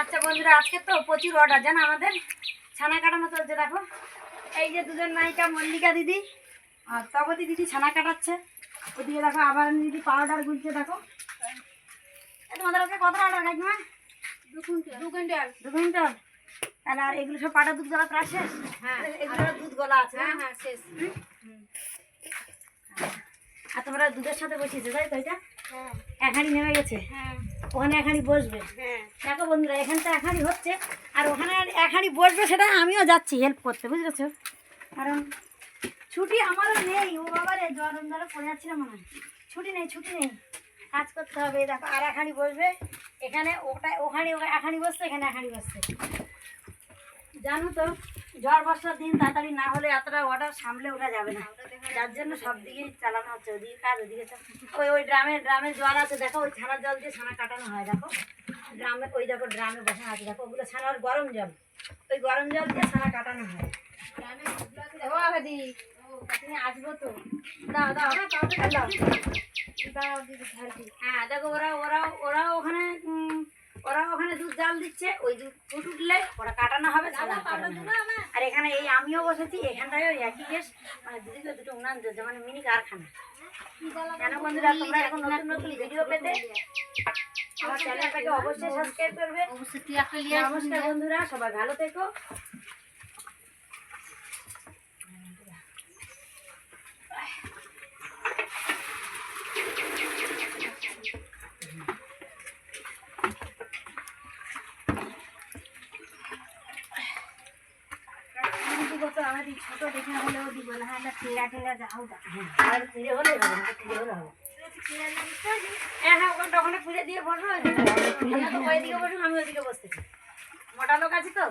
আচ্ছা বন্ধুরা আজকে তো প্রচুর অর্ডার জানো আমাদের? ছানা কাটানো চলছে দেখো। এই যে দুজন নায়িকা মল্লিকা দিদি আর তপতি দিদি ছানা কাটাচ্ছে। ওদিকে দেখো আবার দিদি পাউডার গুলছে দেখো। এই তোমাদের আজকে কত অর্ডার কাকিমা দু কুইন্টাল। দু কুইন্টাল। দু কুইন্টাল? তাহলে আর এগুলো সব পাটা দুধ গলা প্রায় শেষ? হ্যাঁ। এগুলো দুধ গলা আছে হ্যাঁ হ্যাঁ? শেষ। আর তোমরা দুধের সাথে বসিয়েছো তাই তো এটা? হ্যাঁ। এখানি নেমে গেছে? হ্যাঁ। ওখানে এখানি বসবে। হ্যাঁ। দেখো বন্ধুরা এখানটা এখানি হচ্ছে আর ওখানে এখানি বসবে সেটা আমিও যাচ্ছি হেল্প করতে বুঝেছ? কারণ ছুটি আমারও নেই ও বাবার জ্বর ধরে পড়ে যাচ্ছিলাম মনে হয়। ছুটি নেই ছুটি নেই। কাজ করতে হবে দেখো আর এখানি বসবে এখানে ওটা ওখানে ও- এখানি বসছে এখানে এখানি বসছে। জানো তো ঝড় বর্ষার দিন তাড়াতাড়ি না হলে এতটা অর্ডার সামলে ওঠা যাবে না। যার জন্য সব দিকেই চালানো হচ্ছে, ওদিকে কাজ, ওদিকে। ওই ওই ড্রামে ড্রামে জল আছে, দেখো, ওই ছানার জল দিয়ে ছানা কাটানো হয়, দেখো। ড্রামে, ওই দেখো, ড্রামে বসা আছে, দেখো, ওগুলো ছানার গরম জল। ওই গরম জল দিয়ে ছানা কাটানো হয়। ও তুমি আসব তো। দাও দাও হ্যাঁ দেখো ওরা ওরা ওরা ওখানে উম, ওরা ওখানে দুধ জাল দিচ্ছে ওই দুধ ফুট উঠলে ওটা কাটানো হবে। আর এখানে এই আমিও বসেছি এখানটায় একই গেস মানে দুদিকে দুটো উনান মানে মিনি কারখানা। কেন বন্ধুরা তোমরা এখন নতুন নতুন ভিডিও পেতে আমার চ্যানেলটাকে অবশ্যই সাবস্ক্রাইব করবে। নমস্কার বন্ধুরা সবাই ভালো থেকো। আমাদের ছোট দেখে হলেও দিব না হলে টিরা টিরা যাও হ্যাঁ। আর টিরে হলে হবে না টিরে হলে হবে হ্যাঁ হ্যাঁ ওখানটা ওখানে পুজো দিয়ে বসবো ওইদিকে বসুন আমি ওইদিকে বসতেছি। মোটা লোক আছি তো?